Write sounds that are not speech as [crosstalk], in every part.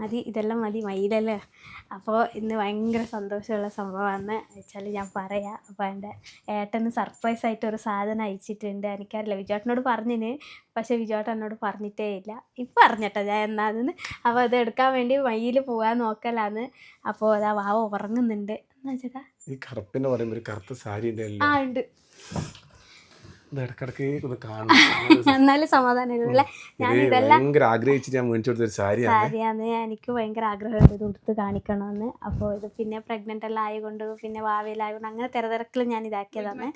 മതി ഇതെല്ലാം മതി മയിലല്ലേ? അപ്പോൾ ഇന്ന് ഭയങ്കര സന്തോഷമുള്ള സംഭവമാണ് വെച്ചാൽ ഞാൻ പറയാം. അപ്പോൾ എന്റെ ഏട്ടന് സർപ്രൈസ് ആയിട്ട് ഒരു സാധനം അയച്ചിട്ടുണ്ട്. എനിക്കറിയില്ല വിജോട്ടനോട് പറഞ്ഞിന് പക്ഷേ വിജോട്ടൻ എന്നോട് പറഞ്ഞിട്ടേ ഇല്ല. ഇപ്പം അറിഞ്ഞട്ടോ ഞാൻ എന്നാന്ന് അപ്പോൾ അത് എടുക്കാൻ വേണ്ടി മയിൽ പോകാൻ നോക്കലാന്ന്. അപ്പോൾ അതാ വാവ ഉറങ്ങുന്നുണ്ട്. എന്നാ ചേട്ടാ? ഈ കറുപ്പിന് പറയുമ്പോൾ ഒരു കറുത്ത സാരി ഉണ്ടല്ലോ ആ ഉണ്ട് ഇത് ഇടക്കിടക്ക് ഒന്ന് കാണണം എന്നാലും [laughs] സമാധാനമില്ല ഞാൻ ഇത് ഇതെല്ലാം ഞാൻ കൊടുത്തൊരു സാരിയാണ്. എനിക്ക് ഭയങ്കര ആഗ്രഹമുണ്ട് ഇത് ഉടുത്ത് കാണിക്കണമെന്ന്. അപ്പോൾ ഇത് പിന്നെ പ്രഗ്നന്റ് എല്ലാം ആയതുകൊണ്ട് പിന്നെ ഭാവിയിലായതുകൊണ്ട് അങ്ങനെ തിരതിരക്കിൽ ഞാൻ ഇതാക്കിയതാണ്.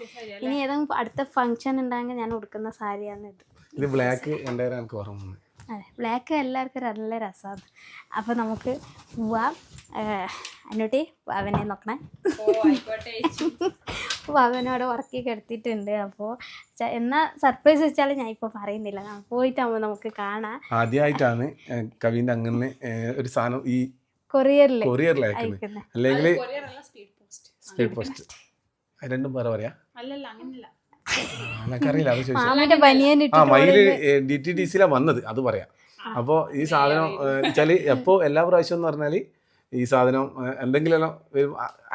ഇനി ഏതെങ്കിലും അടുത്ത ഫംഗ്ഷൻ ഉണ്ടെങ്കിൽ ഞാൻ ഉടുക്കുന്ന സാരിയാണ് ഇത്. ഇത് ബ്ലാക്ക് എനിക്ക് ഓർമ്മ അതെ ബ്ലാക്ക് എല്ലാവർക്കും നല്ല രസമാണ്. അപ്പോൾ നമുക്ക് പോവാം. അന്നോട്ടി അവനെ നോക്കണേ. [laughs] അവനോട് ഉറക്കി കിടത്തിയിട്ടുണ്ട് അപ്പോ എന്നാ സർപ്രൈസ് വെച്ചാൽ ഞാൻ ഇപ്പോൾ പറയുന്നില്ല. പോയിട്ടാകുമ്പോൾ നമുക്ക് കാണാം. ആദ്യമായിട്ടാണ് കവിന്റെ അങ്ങനെ ഒരു സാധനം ഈ കൊറിയറിൽ കൊറിയറിൽ അയക്കുന്നത്. അല്ലെങ്കിൽ സ്പീഡ് പോസ്റ്റ് സ്പീഡ് പോസ്റ്റ് രണ്ടും വേറെ പറയാ? അല്ലല്ല അങ്ങനെയല്ല എനിക്കറിയില്ല അത് ചോദിച്ചു. ആ മയിൽ ഡി ടി ഡി സിയിലാണ് വന്നത് അത് പറയാം. അപ്പോൾ ഈ സാധനം വെച്ചാൽ എപ്പോ എല്ലാ പ്രാവശ്യം എന്ന് പറഞ്ഞാൽ ഈ സാധനം എന്തെങ്കിലും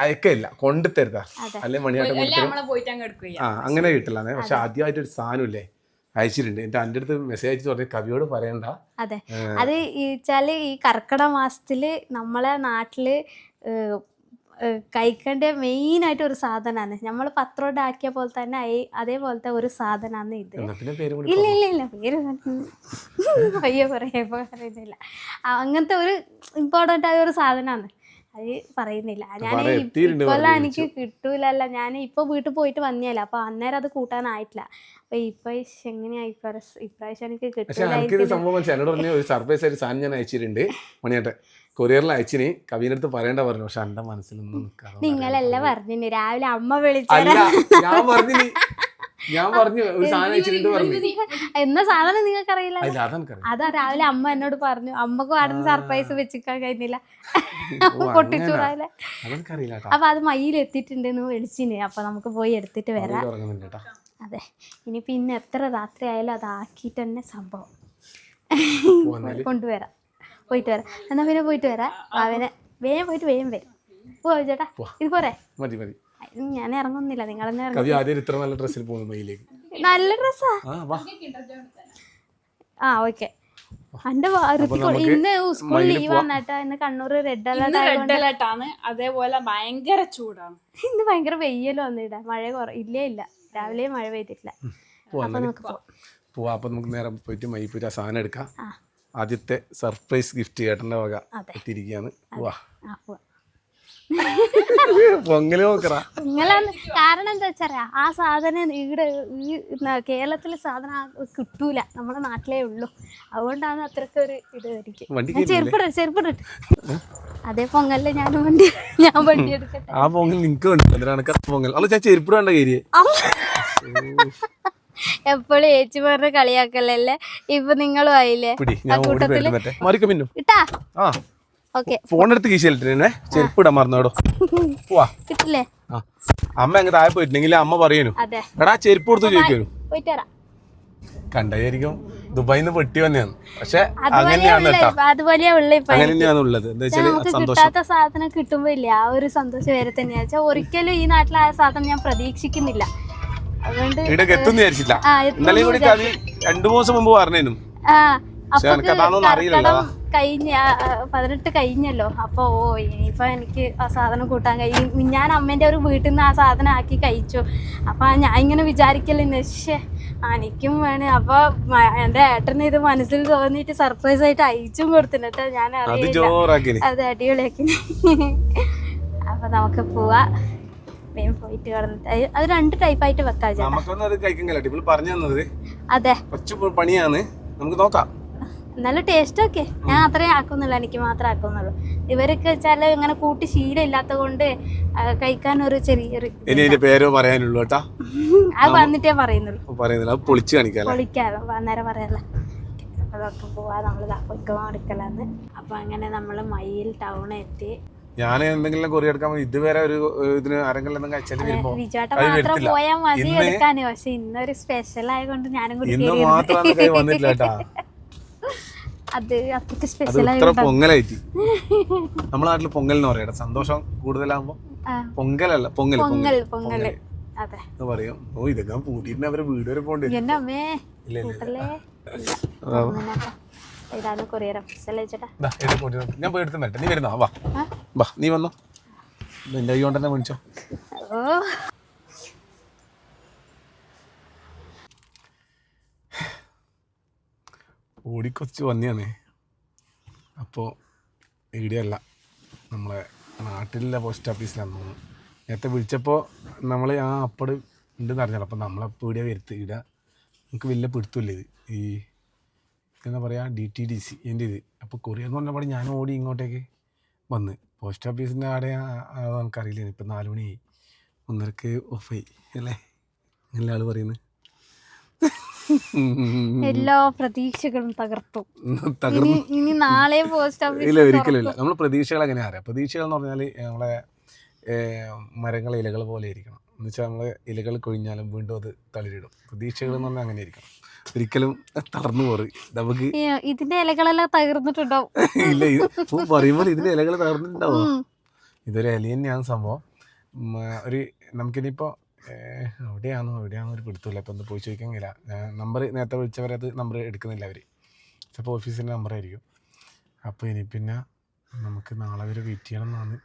അയക്കില്ല വരും, കൊണ്ടു തരുതാ അതെ. അല്ലെ മണിയാട്ടം കൊടുത്തരും ആ അങ്ങനെ കിട്ടില്ല പക്ഷെ ആദ്യമായിട്ട് ഒരു സാധനം ഇല്ലേ അയച്ചിട്ടുണ്ട്. എന്റെ എന്റെ അടുത്ത് മെസ്സേജ് അയച്ചു പറഞ്ഞു കവിയോട് പറയണ്ട. അതെ. അത് ഈ വെച്ചാൽ ഈ കർക്കിടക മാസത്തിൽ നമ്മളെ നാട്ടിൽ കഴിക്കേണ്ട മെയിൻ ആയിട്ട് ഒരു സാധനമാണ് നമ്മൾ പത്രോടെ ആക്കിയ പോലെ തന്നെ അതേപോലത്തെ ഒരു സാധനമാണ് ഇത്. ഇല്ല ഇല്ല ഇല്ല പേര് അയ്യോ പറയാ പറയുന്നില്ല. അങ്ങനത്തെ ഒരു ഇമ്പോർട്ടന്റ് ആയ ഒരു സാധനമാണ് അത് പറയുന്നില്ല. ഞാൻ ഇപ്പോൾ എനിക്ക് കിട്ടൂലല്ല. ഞാൻ ഇപ്പൊ വീട്ടിൽ പോയിട്ട് വന്നേല. അപ്പൊ അന്നേരം അത് കൂട്ടാനായിട്ടില്ല. അപ്പൊ ഇപ്പൊ എങ്ങനെയാ ഇപ്രാവശ്യം ഇപ്രാവശ്യം എനിക്ക് കിട്ടും എനിക്കിത് സംഭവം ഒരു സർപ്രൈസ് ആയിട്ട് സാധനം ഞാൻ അയച്ചിട്ടുണ്ട്. മണിയാട്ടെ കൊറിയറിൽ അയച്ചിന് കവിയുടെ അടുത്ത് പറയണ്ട പറഞ്ഞു. പക്ഷെ എന്റെ മനസ്സിലൊന്നും നിങ്ങളല്ല പറഞ്ഞു രാവിലെ അമ്മ വിളിച്ചു ഞാൻ പറഞ്ഞു ഞാൻ പറഞ്ഞു ഒരു സാധനം പറഞ്ഞു. എന്ന സാധനം നിങ്ങൾക്ക് അറിയില്ല അതാ രാവിലെ അമ്മ എന്നോട് പറഞ്ഞു. അമ്മയ്ക്ക് അടുത്ത സർപ്രൈസ് വെച്ചിക്കാൻ കഴിഞ്ഞില്ല. പൊട്ടിച്ചു അപ്പൊ അത് മയിൽ എത്തിയിട്ടുണ്ടെന്ന് വിളിച്ചിന്. അപ്പൊ നമുക്ക് പോയി എടുത്തിട്ട് വരാം. അതെ. ഇനി പിന്നെ എത്ര രാത്രി ആയാലും അത് ആക്കിയിട്ട് തന്നെ സംഭവം. കൊണ്ടുവരാം. പോയിട്ട് വരാം. എന്നാ പിന്നെ പോയിട്ട് വരാം. അവനെ വേഗം പോയിട്ട് വേഗം വരും. പോ ചേട്ടാ. ഇത് പോരെ? മതി മതി. ഞാൻ ഇറങ്ങുന്നില്ല. നിങ്ങൾ ഇറങ്ങും. കവി ആദ്യം ഇത്ര നല്ല ഡ്രസ്സിൽ പോകുന്നു മയിലേക്ക്. നല്ല ഡ്രസ്സാ ആ? വാ. ആ ഓക്കെ. എന്റെ ഇന്ന് സ്കൂൾ ലീവ് വന്നിട്ടാ. ഇന്ന് Kannur red alert red alert ആണ്. അതേപോലെ ഭയങ്കര ചൂടാണ്. ഇന്ന് ഭയങ്കര വെയ്യലും വന്നിട മഴ കുറ ഇല്ലേ ഇല്ല. രാവിലെ മഴ പെയ്തിട്ടില്ല. പോവാ അപ്പൊ നമുക്ക് നേരം പോവാ അപ്പൊ നമുക്ക് നേരെ പോയിട്ട് മൈ പോയിട്ട് ആ സാധനം എടുക്കാം. ആ. ആദ്യത്തെ സർപ്രൈസ് ഗിഫ്റ്റ് ചേട്ടന്റെ വക. എത്തിയിരിക്കുകയാണ് വാ. [laughs] പൊങ്ങൽ നോക്കറ നിങ്ങളാണ് കാരണം എന്താ വെച്ചാ ആ സാധനം ഇവിടെ ഈ കേരളത്തിലെ സാധനം കിട്ടൂല. നമ്മുടെ നാട്ടിലേ ഉള്ളൂ. അതുകൊണ്ടാണ് അത്രയ്ക്ക് ഒരു ഇത് ആയിരിക്കും ചെരുപ്പിട ചെരുപ്പിടട്ടെ അതേ പൊങ്ങലിൽ ഞാൻ വണ്ടി ഞാൻ വണ്ടി എടുക്കട്ടെ. ആ പൊങ്ങൽ നിനക്ക് പൊങ്ങൽ അല്ല ഞാൻ ചെരുപ്പിട വേണ്ട കയറിയേ. എപ്പോഴും ഏച്ചി പറഞ്ഞ് കളിയാക്കലല്ലേ? ഇപ്പൊ നിങ്ങളും ആയില്ലേ? ആ കൂട്ടത്തിൽ ഇട്ടാ? ഫോൺ എടുത്ത് മറന്നോടോ. കിട്ടില്ലേ? അമ്മ അങ്ങ് താഴെ പോയിട്ടുണ്ടെങ്കിൽ അമ്മ പറയുന്നു. എടാ ചെരുപ്പ് കൊടുത്ത് വരാം. കണ്ടായിരിക്കും ദുബായിൽ നിന്ന് വെട്ടി പക്ഷെ അങ്ങനെയാണ് അങ്ങനെയാണ് ഉള്ളത്. എന്താ കിട്ടാത്ത സാധനം കിട്ടുമ്പോ ഇല്ല ആ ഒരു സന്തോഷം വേറെ തന്നെയാ. ഒരിക്കലും ഈ നാട്ടിൽ ആ സാധനം ഞാൻ പ്രതീക്ഷിക്കുന്നില്ല. ഇവിടേക്ക് എത്തും വിചാരിച്ചില്ല ഇന്നലെ കൂടി കവി രണ്ടു മൂന്ന് മുമ്പ് പറഞ്ഞേനും. പക്ഷെ കഴിഞ്ഞ പതിനെട്ട് കഴിഞ്ഞല്ലോ. അപ്പൊ ഓ ഇനിയിപ്പൊ എനിക്ക് ആ സാധനം കൂട്ടാൻ കഴിയും. ഞാൻ അമ്മേന്റെ ഒരു വീട്ടിൽ നിന്ന് ആ സാധനം ആക്കി കഴിച്ചു. അപ്പൊ ഞാൻ ഇങ്ങനെ വിചാരിക്കല്ലേ ശേ എനിക്കും വേണം. അപ്പൊ എന്റെ ഏട്ടന് ഇത് മനസ്സിൽ തോന്നിട്ട് സർപ്രൈസ് ആയിട്ട് അയച്ചും കൊടുത്തിട്ട് ഞാൻ അറിയില്ല അത് അടിപൊളിയാക്കി അപ്പൊ നമുക്ക് പോവാ. വേഗം പോയിട്ട് കടന്നിട്ട്. അത് രണ്ട് ടൈപ്പായിട്ട് വെക്കാം നമുക്കൊന്നും അത് കഴിക്കാൻ കഴിയില്ല ഇപ്പോൾ പറഞ്ഞു തന്നത് അതെ. കുറച്ച് പണിയാണ്. നമുക്ക് നോക്കാം. എന്നാലും ടേസ്റ്റ് ഒക്കെ. ഞാൻ അത്രയും ആക്കുന്നില്ല എനിക്ക് മാത്രമേ ആക്കുന്നുള്ളൂ. ഇവരൊക്കെ വെച്ചാൽ ഇങ്ങനെ കൂട്ടി ശീലം ഇല്ലാത്ത കൊണ്ട് കഴിക്കാൻ ഒരു ചെറിയൊരു ഇനി അതിന്റെ പേരോ പറയാനുള്ളൂ കേട്ടാ. അത് വന്നിട്ടേ പറയുന്നുള്ളൂ. പറയുന്നില്ല. അത് പൊളിച്ച് കാണിക്കാല്ലേ? പൊളിക്കാതെ അന്നേരം പറയല്ല? അതൊക്കെ പോവാ. നമ്മൾ പൊയ്ക്കോ എടുക്കലാന്ന്. അപ്പൊ അങ്ങനെ നമ്മൾ മയിൽ ടൗൺ എത്തി. ഞാൻ എന്തെങ്കിലും കൊറിയ എടുക്കാൻ ഇതുവരെ ഒരു ഇതിന് ആരെങ്കിലും എന്തെങ്കിലും അയച്ചാൽ വരുമ്പോ മാത്രം വരത്തില്ല. മതി ഇന്ന് സ്പെഷ്യൽ ആയതുകൊണ്ട് ഞാനും ഇന്ന് കൈ വന്നിട്ടില്ല കേട്ടാ. അത് അത്രയ്ക്ക് അത് സ്പെഷ്യൽ പൊങ്ങലായിട്ട്. നമ്മളെ നാട്ടിൽ പൊങ്കൽ എന്ന് പറയട്ടെ സന്തോഷം കൂടുതലാകുമ്പോ പൊങ്കലല്ല പൊങ്കൽ പൊങ്കൽ പൊങ്കൽ എന്ന് പറയും. ഓ ഇതൊക്കെ പൂട്ടിട്ട് അവരെ വീട് വരെ പോണ്ടേ ഇല്ല ഇല്ല. ഇതാണ് കൊറിയർ അല്ലേ ചേട്ടാ? ഇത് ഞാൻ പോയി എടുത്ത് വരട്ടെ. നീ വരുന്നോ? വാ? വാ നീ വന്നോ. നിന്റെ കൈ കൊണ്ട് തന്നെ മേടിച്ചോ ഓ. ഓടിക്കൊച്ച് വന്നിയാണേ. അപ്പോൾ ഇവിടെയല്ല നമ്മളെ നാട്ടിലുള്ള പോസ്റ്റ് ഓഫീസിലാണ് തോന്നുന്നു. നേരത്തെ വിളിച്ചപ്പോൾ നമ്മൾ ആ അപ്പട് ഉണ്ടെന്ന് അറിഞ്ഞല്ലോ. അപ്പോൾ നമ്മളപ്പോൾ ഇവിടെ വരുത്ത് ഇവിടെ നമുക്ക് വലിയ പിടുത്തമില്ല ഇത്. ഈ എന്താ പറയുക ഡി ടി ഡി സി എന്റെ ഇത്. അപ്പോൾ കൊറിയർ എന്ന് പറഞ്ഞപ്പോൾ ഞാൻ ഓടി ഇങ്ങോട്ടേക്ക് വന്ന്. പോസ്റ്റ് ഓഫീസിന്റെ ആടെ നമുക്കറിയില്ല ഇപ്പം നാല് മണിയായി ഒന്നരക്ക് ഓഫായി അല്ലേ? എല്ലാ ആൾ പറയുന്നത് എല്ലാ പ്രതീക്ഷകളും തകർത്തു. ഇനി നാളെ പോസ്റ്റ് ഓഫീസ് ഇല്ല ഒരിക്കലും ഇല്ല. നമ്മൾ പ്രതീക്ഷകൾ എങ്ങനെ അറിയാം? പ്രതീക്ഷകൾ എന്ന് പറഞ്ഞാൽ നമ്മളെ മരങ്ങളെ മരങ്ങൾ ഇലകൾ പോലെ ഇരിക്കണം. എന്ന് വെച്ചാൽ നമ്മൾ ഇലകൾ കൊഴിഞ്ഞാലും വീണ്ടും അത് തളിരിടും. പ്രതീക്ഷകൾ എന്ന് പറഞ്ഞാൽ അങ്ങനെ ഇരിക്കണം ഒരിക്കലും തളർന്നു പോറി. നമുക്ക് ഇതിന്റെ ഇലകളെല്ലാം തകർന്നിട്ടുണ്ടാവും. ഇല്ല ഇത് പറയുമ്പോൾ ഇതിന്റെ ഇലകൾ തകർന്നിട്ടുണ്ടാവും. ഇതൊരു ഇല തന്നെയാണ് സംഭവം. ഒരു നമുക്കിനിയിപ്പോ എവിടെയാണോ എവിടെയാണോ ഒരു പിടുത്തമില്ല. അപ്പൊ ഒന്ന് പോയി ചോദിക്കാൻ നമ്പർ നേരത്തെ വിളിച്ചവരെ വിളിച്ചവരത് നമ്പർ എടുക്കുന്നില്ല അവർ ചിലപ്പോൾ ഓഫീസിന്റെ നമ്പർ ആയിരിക്കും. അപ്പോൾ ഇനി പിന്നെ നമുക്ക് നാളെ വരെ വെയിറ്റ് ചെയ്യണം എന്നാണ്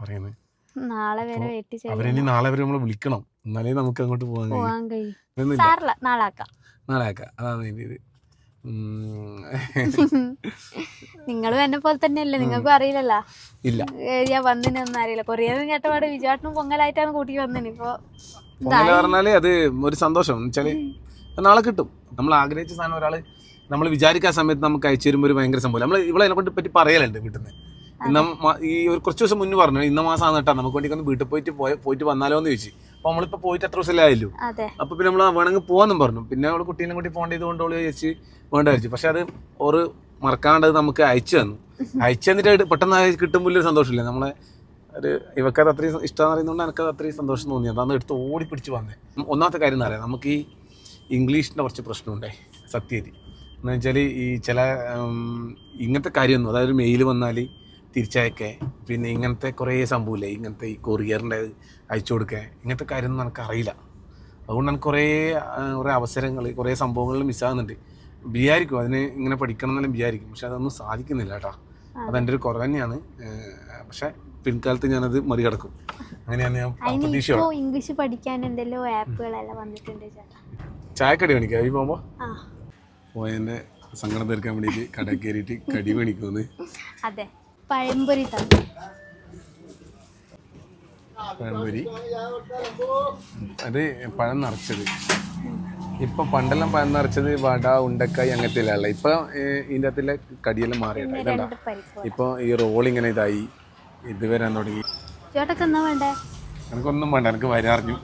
പറയുന്നത്. നാളെ വരെ വെയിറ്റ് അവരിനി നാളെ വരെ നമ്മൾ വിളിക്കണം. എന്നാലേ നമുക്ക് അങ്ങോട്ട് പോകാൻ കഴിയും. നാളെ ആക്കാം. നാളെ ആക്കാം അതാണ് എന്റെ ഇത്. [laughs] നിങ്ങൾ എന്നെ പോലെ തന്നെയല്ലേ? നിങ്ങൾക്കും അറിയില്ലല്ലോ. ഇല്ല. ഞാൻ വന്നിനൊന്നും അറിയില്ല. കൊറിയ കേട്ടപാട് വിജയാട്ടനും പൊങ്ങലായിട്ടാണ് കൂട്ടി വന്നിന്. ഇപ്പൊ പൊങ്കൽ പറഞ്ഞാൽ അത് ഒരു സന്തോഷം. വെച്ചാൽ നാളെ കിട്ടും. നമ്മൾ ആഗ്രഹിച്ച സാധനം ഒരാൾ നമ്മൾ വിചാരിക്കാൻ സമയത്ത് നമുക്ക് അയച്ചു തരുമ്പോൾ ഒരു ഭയങ്കര സംഭവം. നമ്മൾ ഇവിടെ അതിനെ പറ്റി പറയലുണ്ട് വീട്ടിൽ നിന്ന് ഇന്ന ഈ ഒരു കുറച്ച് ദിവസം മുന്നേ പറഞ്ഞു ഇന്ന മാസം ആണ് കേട്ടോ. നമുക്ക് വേണ്ടി ഒന്ന് വീട്ടിൽ പോയിട്ട് പോയ പോയിട്ട് വന്നാലോ എന്ന് ചോദിച്ചു. അപ്പോൾ നമ്മളിപ്പോ പോയിട്ട് എത്ര ദിവസമല്ലേ ആയല്ലോ അതെ. അപ്പോൾ പിന്നെ നമ്മൾ വേണമെങ്കിൽ പോവാന്നും പറഞ്ഞു. പിന്നെ അവൾ കുട്ടീനെ കൂട്ടി പോകേണ്ടത് കൊണ്ട് അവൾ ചേച്ചി വേണ്ട വിചാരിച്ചു. പക്ഷെ അത് ഒരു മറക്കാണ്ടത് നമുക്ക് അയച്ചു തന്നു. അയച്ചു തന്നിട്ട് പെട്ടെന്ന് കിട്ടുമ്പോൾ ഒരു സന്തോഷമില്ല? നമ്മളെ ഒരു ഇവക്കത് അത്രയും ഇഷ്ടമെന്ന് അറിയുന്നതുകൊണ്ട് എനിക്കത് അത്രയും സന്തോഷം തോന്നി. അതാണ് എടുത്ത് ഓടി പിടിച്ച് വന്നത് ഒന്നാമത്തെ കാര്യം എന്ന് പറയാം നമുക്ക് ഈ ഇംഗ്ലീഷിന്റെ കുറച്ച് പ്രശ്നമുണ്ടേ സത്യതി എന്ന് വെച്ചാൽ ഈ ചില ഇങ്ങനത്തെ കാര്യമൊന്നും അതായത് മെയിൽ വന്നാൽ തിരിച്ചയക്കേ. പിന്നെ ഇങ്ങനത്തെ കുറേ സംഭവമില്ലേ? ഇങ്ങനത്തെ ഈ കൊറിയറിന്റെ അയച്ചു കൊടുക്കുക ഇങ്ങനത്തെ കാര്യമൊന്നും എനിക്ക് അറിയില്ല അതുകൊണ്ട് എനിക്ക് കുറേ കുറേ അവസരങ്ങൾ കുറേ സംഭവങ്ങൾ മിസ്സാകുന്നുണ്ട് വിചാരിക്കും. അതിന് ഇങ്ങനെ പഠിക്കണം എന്നെല്ലാം വിചാരിക്കും. പക്ഷെ അതൊന്നും സാധിക്കുന്നില്ല കേട്ടോ. അതെന്റെ ഒരു കുറവ് തന്നെയാണ്. പക്ഷെ പിൻകാലത്ത് ഞാനത് മറികടക്കും. അങ്ങനെയാണ് ഞാൻ അതിന് പ്രതീക്ഷ ഇപ്പോ ഇംഗ്ലീഷ് പഠിക്കാൻ എന്തെല്ലോ ആപ്പുകളെല്ലാം വന്നിട്ടുണ്ട് ചായക്കടി മേടിക്കുക ഈ പോകുമ്പോൾ പോയതിന്റെ സങ്കടം തീർക്കാൻ വേണ്ടിയിട്ട് കടയിൽ കയറിയിട്ട് കടി മേടിക്കുമെന്ന് അതെ. പഴംപൊരി തന്നെ പഴംപൊരി. അത് പഴം നിറച്ചത്. ഇപ്പൊ പണ്ടെല്ലാം പഴം നിറച്ചത് വട ഉണ്ടക്കായി അങ്ങനത്തെ ഉള്ള ഇപ്പൊ ഇതിന്റെ അകത്തിലെ കടിയെല്ലാം മാറിയിട്ടാ? ഇതണ്ട ഇപ്പൊ ഈ റോൾ ഇങ്ങനെ ഇതായി. ഇത് വരാൻ തുടങ്ങി. ചേട്ടക്ക് എന്നാ വേണ്ടേ? എനിക്കൊന്നും വേണ്ട എനിക്ക് വരാറിഞ്ഞു.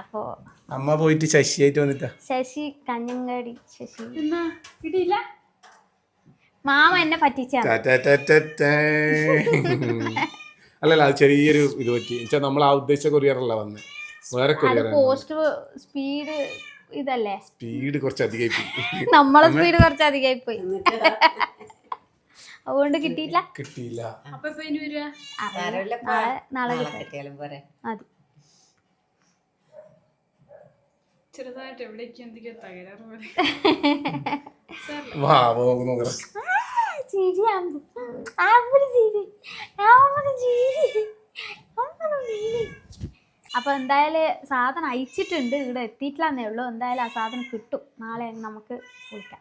അപ്പോ അമ്മ പോയിട്ട് ശശി ആയിട്ട് വന്നിട്ടാ. ശശി കഞ്ഞങ്ങാടി ശശി. കിട്ടിയില്ല? മാമ എന്നെ ടാറ്റാറ്റാറ്റാറ്റാ. അല്ലല്ല അത് ചെറിയൊരു ഇത് പറ്റി. എന്നുവെച്ചാൽ നമ്മൾ ആ ഉദ്ദേശിച്ച കൊറിയറല്ല വന്ന്. വേറെ കൊറിയർ പോസ്റ്റ് സ്പീഡ് ഇതല്ലേ? സ്പീഡ് കുറച്ച് അധികമായി പോയി. നമ്മളെ സ്പീഡ് കുറച്ച് അധികമായി പോയി അതുകൊണ്ട് കിട്ടിയില്ല. കിട്ടിയില്ല. നാളെ നാളെ കിട്ടും. കിട്ടിയാലും പോരെ. മതി. ചെറുതായിട്ട് എവിടേക്ക് എന്തൊക്കെയോ തകരാറ് പോലെ. [laughs] വാ നോക്ക്. നോക്കണം ചിരിയാമ്പ് ആമ്പൽ ചിരി. ആമ്പൽ ചിരി. ആമ്പൽ ചിരി. അപ്പൊ എന്തായാലും സാധനം അയച്ചിട്ടുണ്ട്. ഇവിടെ എത്തിയിട്ടില്ലെന്നേ ഉള്ളൂ. എന്തായാലും ആ സാധനം കിട്ടും. നാളെ നമുക്ക് വിളിക്കാം.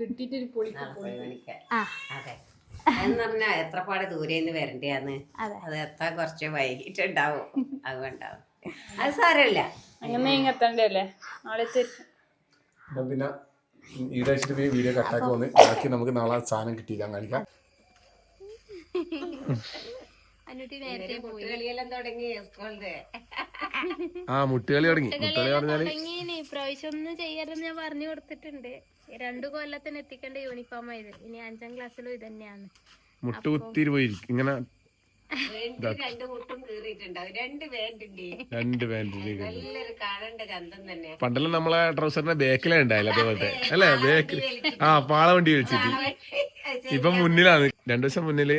കിട്ടിയിട്ട് ഒരു പൊളിക്ക് നാളെ പോയി വിളിക്കാം. ആ. അതെ. എന്ന് പറഞ്ഞാ എത്ര പാട് ദൂരെ വരണ്ടിയാന്ന്. അതെ. അത് എത്ര കുറച്ച് വൈകിട്ടുണ്ടാവും. അതുകൊണ്ടാവും. അത് സാരമില്ല. അങ്ങനെ നാളെ പിന്നെ ഈടെ വെച്ചിട്ട് പോയി വീഡിയോ കട്ടാക്കി വന്ന് ബാക്കി നമുക്ക് നാളെ സാധനം കിട്ടിയില്ല കാണിക്കാം. ആ മുട്ടുകളി തുടങ്ങി. മുട്ടുകളി പറഞ്ഞാൽ ഇപ്രാവശ്യം ഒന്നും ചെയ്യരുതെന്ന് ഞാൻ പറഞ്ഞു കൊടുത്തിട്ടുണ്ട്. രണ്ടു കൊല്ലത്തിന് എത്തിക്കേണ്ട യൂണിഫോം ആയത്. ഇനി അഞ്ചാം ക്ലാസ്സിലും ഇത് തന്നെയാണ് മുട്ട് കുത്തിരി പോയി ഇങ്ങനെ രണ്ട് പണ്ടെല്ലാം നമ്മളെ ട്രൗസറിന്റെ ബേക്കിലേ ഉണ്ടായില്ല അതേപോലത്തെ. അല്ലേ? ബേക്കിൽ ആ പാള വണ്ടി വിളിച്ചിട്ട് ഇപ്പൊ മുന്നിലാണ്. രണ്ടു ദിവസം മുന്നിൽ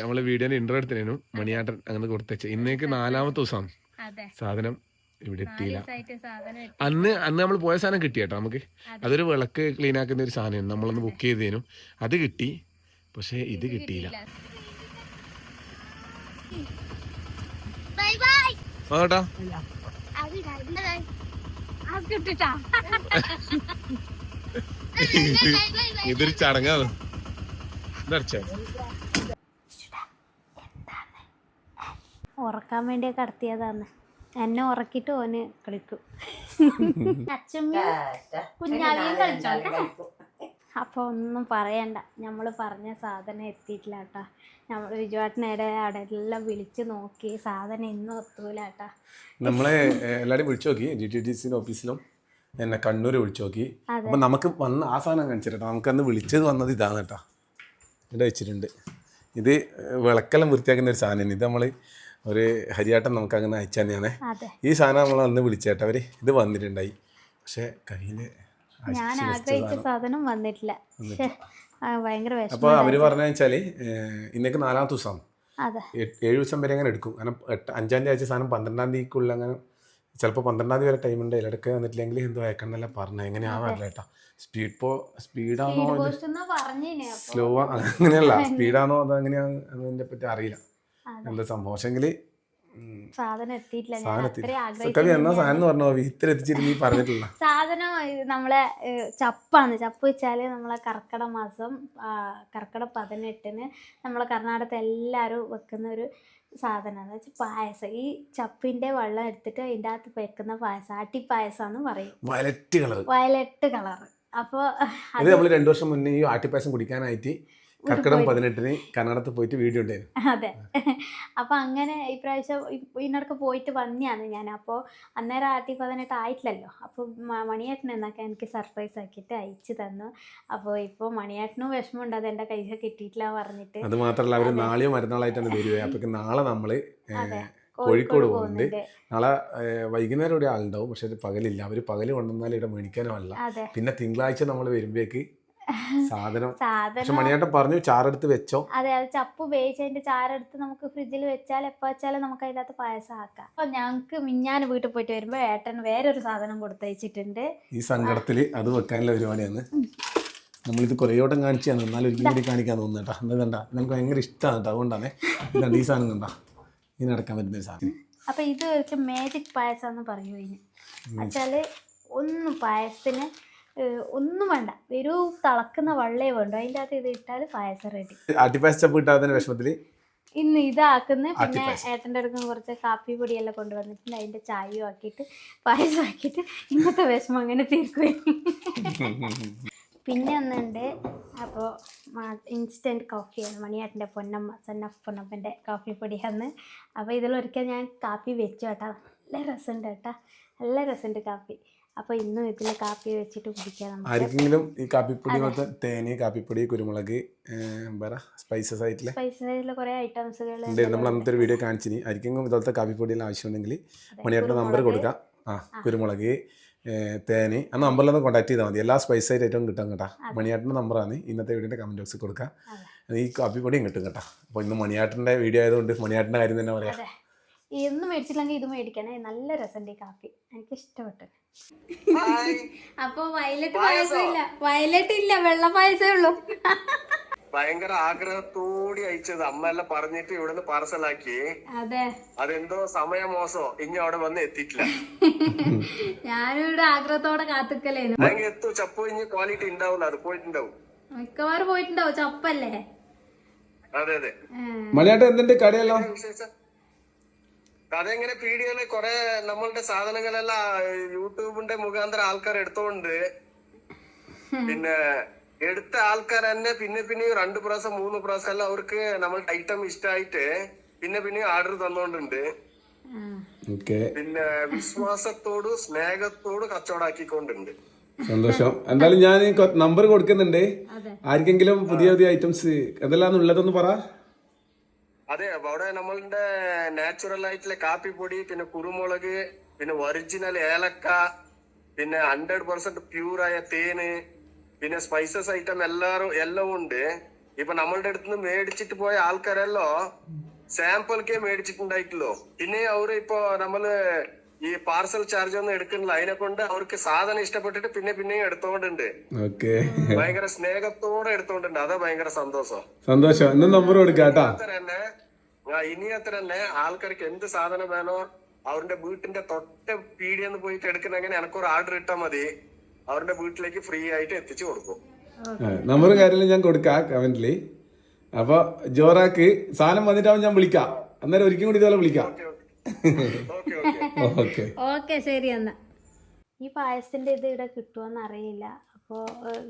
നമ്മൾ വീഡിയോന് ഇന്റർ എടുത്തിനു മണിയാട്ടൻ അങ്ങനെ കൊടുത്തച്ച്. ഇന്നേക്ക് നാലാമത്തെ ദിവസം. അതെ. സാധനം ഇവിടെ എത്തിയില്ല. ആയിട്ട് സാധനം എത്തി. അന്ന് അന്ന് നമ്മൾ പോയ സാധനം കിട്ടി കേട്ടോ നമുക്ക്. അതൊരു വിളക്ക് ക്ലീൻ ആക്കുന്ന ഒരു സാധനമാണ് നമ്മളൊന്ന് ബുക്ക് ചെയ്തേനും. അത് കിട്ടി. പക്ഷെ ഇത് കിട്ടിയില്ല. ആ കേട്ടോ ഇതൊരു ചടങ്ങാണ്. ഉറക്കാൻ വേണ്ടി കടത്തിയതാന്ന്. എന്നെ ഉറക്കിട്ട് ഓന് കളിക്കും. അച്ഛമ്മ കുഞ്ഞാവിയും കളിച്ചോട്ടെ? അപ്പോൾ ഒന്നും പറയണ്ട. നമ്മൾ പറഞ്ഞ സാധനം എത്തിയിട്ടില്ല കേട്ടോ നമ്മൾ വിജുവാട്ടിനേടെ അവിടെ എല്ലാം വിളിച്ച് നോക്കി സാധനം ഇന്നും എത്തൂല കേട്ടോ നമ്മളെ എല്ലാവരും വിളിച്ചു നോക്കി. ജി ടി ടി സിന്റെ ഓഫീസിലും എന്നെ കണ്ണൂർ വിളിച്ചു നോക്കി. അപ്പൊ നമുക്ക് വന്ന ആ സാധനം കാണിച്ചിട്ടോ നമുക്ക് അന്ന് വിളിച്ചത് വന്നത് ഇതാണ് കേട്ടോ ഇവിടെ വെച്ചിട്ടുണ്ട്. ഇത് വിളക്കെല്ലാം വൃത്തിയാക്കുന്ന ഒരു സാധനമാണ് ഇത് നമ്മൾ ഒരു ഹരിയാട്ടം നമുക്ക് അങ്ങനെ അയച്ചു തന്നെയാണ്. ഈ സാധനം നമ്മൾ അന്ന് വിളിച്ചേട്ടവർ ഇത് വന്നിട്ടുണ്ടായി. പക്ഷേ കയ്യിൽ ഞാൻ ആഗ്രഹിച്ച സാധനം വന്നിട്ടില്ല. ഭയങ്കര അപ്പോൾ അവർ പറഞ്ഞാൽ വെച്ചാൽ ഇന്നേക്ക് നാലാമത്തെ ദിവസമാണ് ഏഴ് ദിവസം വരെ അങ്ങനെ എടുക്കും. കാരണം എട്ട് അഞ്ചാം തീയതി അയച്ച സാധനം പന്ത്രണ്ടാം തീയതിക്കുള്ള അങ്ങനെ ചിലപ്പോൾ പന്ത്രണ്ടാം തീയതി വരെ ടൈം ഉണ്ട്. ഇടയ്ക്ക് വന്നിട്ടില്ലെങ്കിൽ എന്തോ അയക്കണമെന്നല്ല പറഞ്ഞത്. എങ്ങനെയാവാറില്ല കേട്ടോ? സ്പീഡ് പോ സ്പീഡാണോ സ്ലോ അങ്ങനെയല്ല. [laughs] സ്പീഡാണോ അതോ എങ്ങനെയാ? അതിനെ പറ്റി അറിയില്ല. എന്താ സംഭവം? പക്ഷെങ്കിൽ സാധനം എത്തിയിട്ടില്ല. സാധനം പറഞ്ഞോ ഇത്ര എത്തിച്ചിട്ട് നീ പറഞ്ഞിട്ടില്ല. [laughs] സാധനം നമ്മളെ ചപ്പാണ്. ചപ്പ് വെച്ചാൽ നമ്മളെ കർക്കിട മാസം കർക്കിട പതിനെട്ടിന് നമ്മളെ കർണാടകത്തെ എല്ലാവരും വെക്കുന്ന ഒരു സാധനമാണ് വെച്ചാൽ പായസം. ഈ ചപ്പിന്റെ വെള്ളം എടുത്തിട്ട് അതിന്റെ അകത്ത് വെക്കുന്ന പായസം. ആട്ടിപ്പായസം എന്ന് പറയും. വയലറ്റ് കളർ വയലറ്റ് കളർ അപ്പോൾ ഇത് നമ്മൾ രണ്ടു വർഷം മുന്നേ ഈ ആട്ടിപ്പായസം കുടിക്കാനായിട്ട് കർക്കിടകം പതിനെട്ടിന് കർണാടകത്തിൽ പോയിട്ട് വീഡിയോ ഉണ്ടായിരുന്നു. അതെ. അപ്പൊ അങ്ങനെ ഇപ്രാവശ്യം ഇപ്പ- ഇതിനടക്ക് പോയിട്ട് വന്നെയാണ് ഞാൻ. അപ്പോൾ അന്നേരം ആട്ടി പതിനെട്ട് ആയിട്ടില്ലല്ലോ. അപ്പോൾ മണിയേട്ടൻ എന്നൊക്കെ എനിക്ക് സർപ്രൈസ് ആക്കിയിട്ട് അയച്ചു തന്നു. അപ്പോൾ ഇപ്പോൾ മണിയേട്ടനും വിഷമമുണ്ട്. അത് എന്റെ കയ്യിൽ കിട്ടിയിട്ടില്ല പറഞ്ഞിട്ട്. അത് മാത്രമല്ല അവർ നാളെയോ മറ്റന്നാളായിട്ടാണ് വരുവേ. അപ്പൊ നാളെ നമ്മൾ കോഴിക്കോട് പോകുന്നുണ്ട്. നാളെ വൈകുന്നേരം ഇവിടെ ആളുണ്ടാവും. പക്ഷെ അത് പകലില്ല. അവർ പകൽ കൊണ്ടുവന്നാൽ ഇവിടെ മേടിക്കാനും അല്ല. പിന്നെ തിങ്കളാഴ്ച നമ്മൾ വരുമ്പോഴേക്ക് സാധനം. സാധനം മണിയാട്ടം പറഞ്ഞു ചാറെടുത്ത് വെച്ചോ. അതെ അത് ചപ്പ് വേവിച്ചതിന്റെ ചാറെടുത്ത് നമുക്ക് ഫ്രിഡ്ജിൽ വെച്ചാൽ എപ്പോ വെച്ചാലും നമുക്ക് അതിനകത്ത് പായസം ആക്കാം. അപ്പൊ ഞങ്ങൾക്ക് മിഞ്ഞാന് വീട്ടിൽ പോയിട്ട് വരുമ്പോ ഏട്ടൻ വേറൊരു സാധനം കൊടുത്തയച്ചിട്ടുണ്ട്. ഈ സങ്കടത്തിൽ അത് വെക്കാനുള്ള പരിപാടിയാണ്. നമ്മളിത് കുറേ വട്ടം കാണിച്ചാണ് എന്നാലും ഒരിക്കലും കൂടി കാണിക്കാൻ തോന്നുന്നു കേട്ടോ. എന്താ കണ്ട? നമുക്ക് ഭയങ്കര ഇഷ്ടമാണ് കേട്ടോ. അതുകൊണ്ടാണ്. ഇതാണ് ഈ സാധനം കണ്ട. ഇനി നടക്കാൻ പറ്റുന്ന ഒരു സാധനം. അപ്പൊ ഇത് മാജിക് പായസം എന്ന് പറയും ഇതിന്. വെച്ചാൽ ഒന്നും പായസത്തിന് ഒന്നും വേണ്ട. വെറും തിളക്കുന്ന വള്ളേ വേണ്ടു. അതിന്റെ അകത്ത് ഇത് ഇട്ടാൽ പായസം റെഡി വിഷമത്തിൽ ഇന്ന് ഇതാക്കുന്ന പിന്നെ. ഏട്ടന്റെ അടുക്കും കുറച്ച് കാപ്പി പൊടിയെല്ലാം കൊണ്ടുവന്നിട്ടുണ്ട്. അതിന്റെ ചായയും ആക്കിയിട്ട് പായസം ആക്കിയിട്ട് ഇന്നത്തെ വിഷമം അങ്ങനെ തീർക്കുകയും. പിന്നെ ഒന്നുണ്ട്. അപ്പോൾ ഇൻസ്റ്റന്റ് കോഫിയാണ് മണിയാട്ടിന്റെ പൊന്നമ്മ സന്നഫ് പൊന്നപ്പന്റെ കോഫി പൊടിയാണ്. അപ്പോൾ ഇതിലൊരിക്കൽ ഞാൻ കാപ്പി വെച്ചു കേട്ടോ. നല്ല രസമുണ്ട് കേട്ടോ. നല്ല രസമുണ്ട് കാപ്പി. അപ്പോൾ ഇന്നും ഇതിൽ കാപ്പി വെച്ചിട്ട് കുടിക്കാം ആർക്കെങ്കിലും ഈ കാപ്പിപ്പൊടി മൊത്തം തേന് കാപ്പിപ്പൊടി കുരുമുളക് സ്പൈസസ് ആയിട്ടുള്ള കുറേ ഐറ്റംസുകൾ ഉണ്ട്. നമ്മൾ അന്നത്തെ ഒരു വീഡിയോ കാണിച്ചിനി. ആർക്കെങ്കിലും ഇതുപോലത്തെ കാപ്പിപ്പൊടിയെല്ലാം ആവശ്യമുണ്ടെങ്കിൽ മണിയാട്ടിന്റെ നമ്പർ കൊടുക്കാം. ആ കുരുമുളക് തേന്. ആ നമ്പറിലൊന്ന് കോൺടാക്ട് ചെയ്താൽ മതി. എല്ലാ സ്പൈസ് ആയിട്ട് ഏറ്റവും കിട്ടും. കേട്ടോ മണിയാട്ടിന്റെ നമ്പറാണ് ഇന്നത്തെ വീഡിയോന്റെ കമന്റ് ബോക്സിൽ കൊടുക്കുക ഈ കാപ്പിപ്പൊടിയും കിട്ടും കേട്ടോ. അപ്പോൾ ഇന്ന് മണിയാട്ടിന്റെ വീഡിയോ ആയതുകൊണ്ട് മണിയാട്ടിന്റെ കാര്യം തന്നെ പറയാം. ഇന്നും ഇന്ന് മേടിച്ചില്ലെങ്കിൽ ഇത് മേടിക്കണേ. നല്ല രസമുണ്ട് ഈ കാപ്പി. എനിക്ക് ഇഷ്ടപ്പെട്ടു അപ്പൊ വയലറ്റ് പായസം? ഇല്ല വയലറ്റ് ഇല്ല വെള്ള പായസമേ ഉള്ളൂ. ഭയങ്കര ആഗ്രഹത്തോടി അയച്ചത്. അമ്മ എല്ലാം പറഞ്ഞിട്ട് ഇവിടുന്ന് പാർസലാക്കി അതെ. അതെന്തോ സമയമോസോ. ഇനി അവിടെ വന്ന് എത്തിയിട്ടില്ല. ഞാനും ഇവിടെ ആഗ്രഹത്തോടെ കാത്തുക്കലേനു. ഭയങ്കര എത്തു. ചപ്പു ഇനി ക്വാളിറ്റി ഉണ്ടാവില്ല അത് പോയിട്ടുണ്ടാവും. മിക്കവാറും പോയിട്ടുണ്ടാവും. ചപ്പല്ലേ? അതെ അതെ. മണിയാട്ടം എന്തിന്റെ കടയല്ലോ? വിശേഷം? അതെങ്ങനെ പീഡിയോയിൽ കൊറേ നമ്മളുടെ സാധനങ്ങളെല്ലാം യൂട്യൂബിന്റെ മുഖാന്തരം ആൾക്കാർ എടുത്തോണ്ട് പിന്നെ എടുത്ത ആൾക്കാർ തന്നെ പിന്നെ പിന്നെ രണ്ടു പ്രാവശ്യം മൂന്ന് പ്രാവശ്യം എല്ലാം അവർക്ക് നമ്മളുടെ ഐറ്റം ഇഷ്ടമായിട്ട് പിന്നെ പിന്നെ ഓർഡർ തന്നോണ്ടുണ്ട്. ഓക്കെ. പിന്നെ വിശ്വാസത്തോട് സ്നേഹത്തോട് കച്ചവടാക്കിക്കൊണ്ടുണ്ട്. സന്തോഷം. എന്തായാലും ഞാൻ നമ്പർ കൊടുക്കുന്നുണ്ട്. ആർക്കെങ്കിലും പുതിയ പുതിയ ഐറ്റംസ് എന്തെല്ലാം ഉള്ളതെന്ന് പറ. അതെ അവിടെ നമ്മളുടെ നാച്ചുറൽ ആയിട്ടുള്ള കാപ്പിപ്പൊടി പിന്നെ കുരുമുളക് പിന്നെ ഒറിജിനൽ ഏലക്ക പിന്നെ ഹൺഡ്രഡ് പെർസെന്റ് പ്യൂറായ തേന് പിന്നെ സ്പൈസസ് ഐറ്റം എല്ലാരും എല്ലാം ഉണ്ട്. ഇപ്പൊ നമ്മളുടെ അടുത്ത് നിന്ന് മേടിച്ചിട്ട് പോയ ആൾക്കാരെല്ലോ സാമ്പിൾക്കേ മേടിച്ചിട്ടുണ്ടായിട്ടുള്ളൂ. പിന്നെ അവർ ഇപ്പോ നമ്മൾ ഈ പാർസൽ ചാർജ് ഒന്നും എടുക്കുന്നില്ല. അതിനെ കൊണ്ട് അവർക്ക് സാധനം ഇഷ്ടപ്പെട്ടിട്ട് പിന്നെ പിന്നെയും എടുത്തോണ്ടുണ്ട്. ഓക്കെ. ഭയങ്കര സ്നേഹത്തോടെ എടുത്തോണ്ടുണ്ട്. അതാ ഭയങ്കര സന്തോഷം. സന്തോഷം. നമ്പർ തന്നെ ഇനി അത്ര തന്നെ ആൾക്കാർക്ക് എന്ത് സാധനം വേണോ അവരുടെ വീട്ടിന്റെ തൊട്ട പീടിയെന്ന് പോയിട്ട് എടുക്കുന്ന എടുക്കുന്നെങ്കിൽ എനക്കൊരു ഓർഡർ ഇട്ടാൽ മതി. അവരുടെ വീട്ടിലേക്ക് ഫ്രീ ആയിട്ട് എത്തിച്ചു കൊടുക്കും. നമ്പറും കാര്യം ഞാൻ കൊടുക്കാം കമന്റിൽ അപ്പൊ ജോറാക്ക് സാധനം വന്നിട്ടാവും ഞാൻ വിളിക്കാം. അന്നേരം ഒരിക്കലും കൂടി ഇതുപോലെ വിളിക്കാം. Okay okay. ഓക്കെ. ഓക്കെ ശരി എന്നാ. ഈ പായസത്തിന്റെ ഇത് ഇവിടെ കിട്ടുമോന്ന് അറിയില്ല. അപ്പോ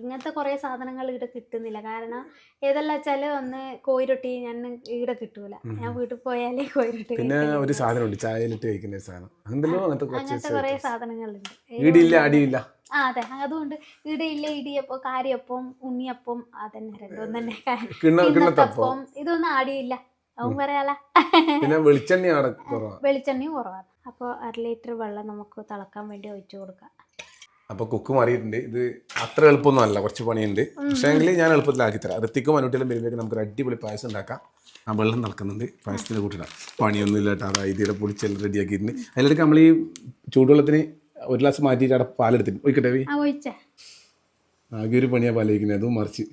ഇങ്ങനത്തെ കുറേ സാധനങ്ങൾ ഇവിടെ കിട്ടുന്നില്ല. കാരണം ഏതെല്ലാം വെച്ചാൽ ഒന്ന് കോയിരൊട്ടി ഞാൻ ഇവിടെ കിട്ടൂല. ഞാൻ വീട്ടിൽ പോയാലേ കോയിരൊട്ടി പിന്നെ ഒരു സാധനമുണ്ട്. ചായയിലിട്ട് കഴിക്കുന്ന സാധനം. എന്തെല്ലോ അങ്ങനത്തെ അങ്ങനത്തെ കുറേ സാധനങ്ങളുണ്ട്. ഇടിയില്ല അടിയില്ല. ആ അതെ. അതുകൊണ്ട് ഇടയില്ല ഇടിയപ്പം കാര്യപ്പം ഉണ്ണിയപ്പം അതന്നെ രണ്ടും തന്നെ കിണ്ണത്തപ്പം. ഇതൊന്നും ആടിയില്ല അവൻ പറയാല പിന്നെ വെളിച്ചെണ്ണ അവിടെ കുറവാ. വെളിച്ചെണ്ണയും കുറവാണ് അപ്പോൾ അര ലിറ്റർ വെള്ളം നമുക്ക് തിളക്കാൻ വേണ്ടി ഒഴിച്ചു കൊടുക്കാം. അപ്പൊ കുക്ക് മാറിയിട്ടുണ്ട്. ഇത് അത്ര എളുപ്പമൊന്നും അല്ല. കുറച്ച് പണിയുണ്ട്. പക്ഷേ എങ്കിൽ ഞാൻ എളുപ്പത്തിലാക്കി തരാം ഋത്തിക്കും മനുട്ടിലും വരുമ്പോഴേക്കും നമുക്ക് അടിപൊളി പായസം ഉണ്ടാക്കാം. ആ വെള്ളം നടക്കുന്നുണ്ട് പായസത്തിന് കൂട്ടിടാം. പണിയൊന്നും ഇല്ല കേട്ടോ അത് ഇതിയുടെ റെഡി റെഡിയാക്കിയിട്ടുണ്ട്. അതിലേക്ക് നമ്മൾ ഈ ചൂടുവെള്ളത്തിന് ഒരു ഗ്ലാസ് മാറ്റിയിട്ട് അവിടെ പാലെടുത്തിട്ട് ഒഴിക്കട്ടെ ആകെ ഒരു പണിയാണ് പാലിക്കുന്നത് അതും മറിച്ച്.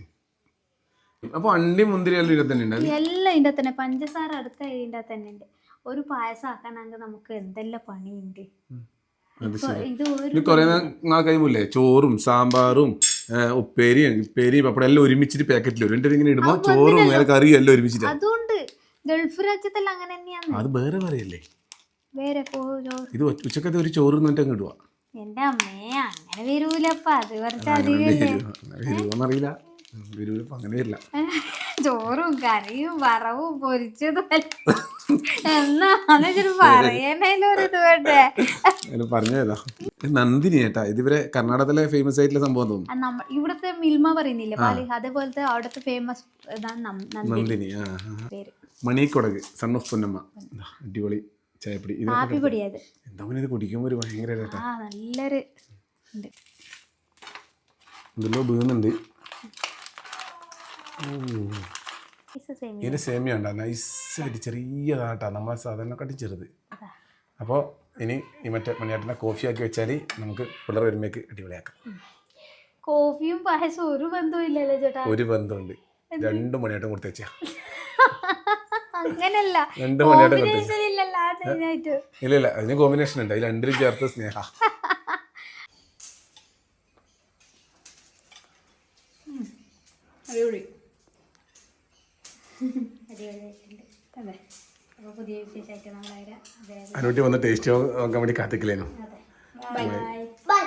അപ്പോൾ അണ്ടി മുന്തിരി എല്ലാം ഇവിടെ തന്നെ ഉണ്ട് എല്ലാം ഇതിന്റെ തന്നെ. പഞ്ചസാര അടുത്ത ഇതിന്റെ തന്നെ ഉണ്ട് ഒരു പായസം ആക്കാനാണെങ്കിൽ നമുക്ക് എന്തെല്ലാം പണിയുണ്ട്? ഇത് ഒരു ഇത് കുറേ നാൾ കഴിയുമ്പോല്ലേ ചോറും സാമ്പാറും ഉപ്പേരിയും ഉപ്പേരിയും പപ്പടം എല്ലാം ഒരുമിച്ചിട്ട് പാക്കറ്റിൽ വരും. എന്റെ ഇങ്ങനെ ഇടുമ്പോൾ ചോറും വേറെ കറിയും എല്ലാം ഒരുമിച്ചിട്ട്. അതുകൊണ്ട് ഗൾഫ് രാജ്യത്തെല്ലാം അങ്ങനെ തന്നെയാണ്. അത് വേറെ പറയല്ലേ വേറെ ഇത് ഉച്ചക്കത്തെ ഒരു ചോറ് എന്നിട്ട് ഇടുക എന്റെ അമ്മേ അങ്ങനെ വരൂലപ്പ. അത് കുറച്ച് അധികല്ലേ? വരുമോന്നറിയില്ല വരില്ല. ചോറും കറിയും വറവും പൊരിച്ചതും എല്ലാം. എന്നാ അതെച്ചിട്ട് പറയാനേലും ഒരു ഇത് വേണ്ടേ? അങ്ങനെ പറഞ്ഞതാ നന്ദിനി ഏട്ടാ. ഇതിവരെ കർണാടകത്തിലെ ഫേമസ് ആയിട്ടുള്ള സംഭവം തോന്നുന്നു. ഇവിടുത്തെ മിൽമ പറയുന്നില്ലേ? പാൽ അതേപോലത്തെ അവിടുത്തെ ഫേമസ് നന്ദിനി. മണിക്കുടക് സൺ ഓഫ് പൊന്നമ്മ. അടിപൊളി ചായപ്പൊടി. എന്താ ഇത് കുടിക്കുമ്പോൾ ഒരു ഭയങ്കര നല്ലൊരു എന്തല്ലോ വീണുണ്ട് പൈസ സേമിയ ഉണ്ട് നൈസ് ഉണ്ടോ നൈസായിട്ട് ചെറിയതാട്ടാ നമ്മളെ സാധാരണക്കാട്ടി ചെറുത്. അപ്പോൾ ഇനി ഈ മറ്റേ മണിയാട്ടിനെ കോഫി ആക്കി വെച്ചാൽ നമുക്ക് പിള്ളേർ വരുമ്പോഴേക്ക് അടിപൊളിയാക്കാം. കോഫിയും പായസവും ഒരു ബന്ധവും ഇല്ലല്ലോ ചേട്ടാ. ഒരു ബന്ധമുണ്ട്. രണ്ട് മണിയാട്ടം കൊടുത്ത് വെച്ചാ [laughs] അങ്ങനല്ല. രണ്ട് മണിയാട്ടം ഇതിനായിട്ട് ഇല്ല ഇല്ല. അതിന് കോമ്പിനേഷൻ ഉണ്ട്. അതിൽ രണ്ടിലും ചേർത്ത് സ്നേഹ. അടിപൊളി. അതെ അപ്പോൾ പുതിയ വിശേഷമായിട്ട് നമ്മളെ അതെ. അതിനോട്ടി വന്ന് ടേസ്റ്റ് നോക്കാൻ വേണ്ടി കാത്തിക്കില്ലേനു ബൈ ബൈ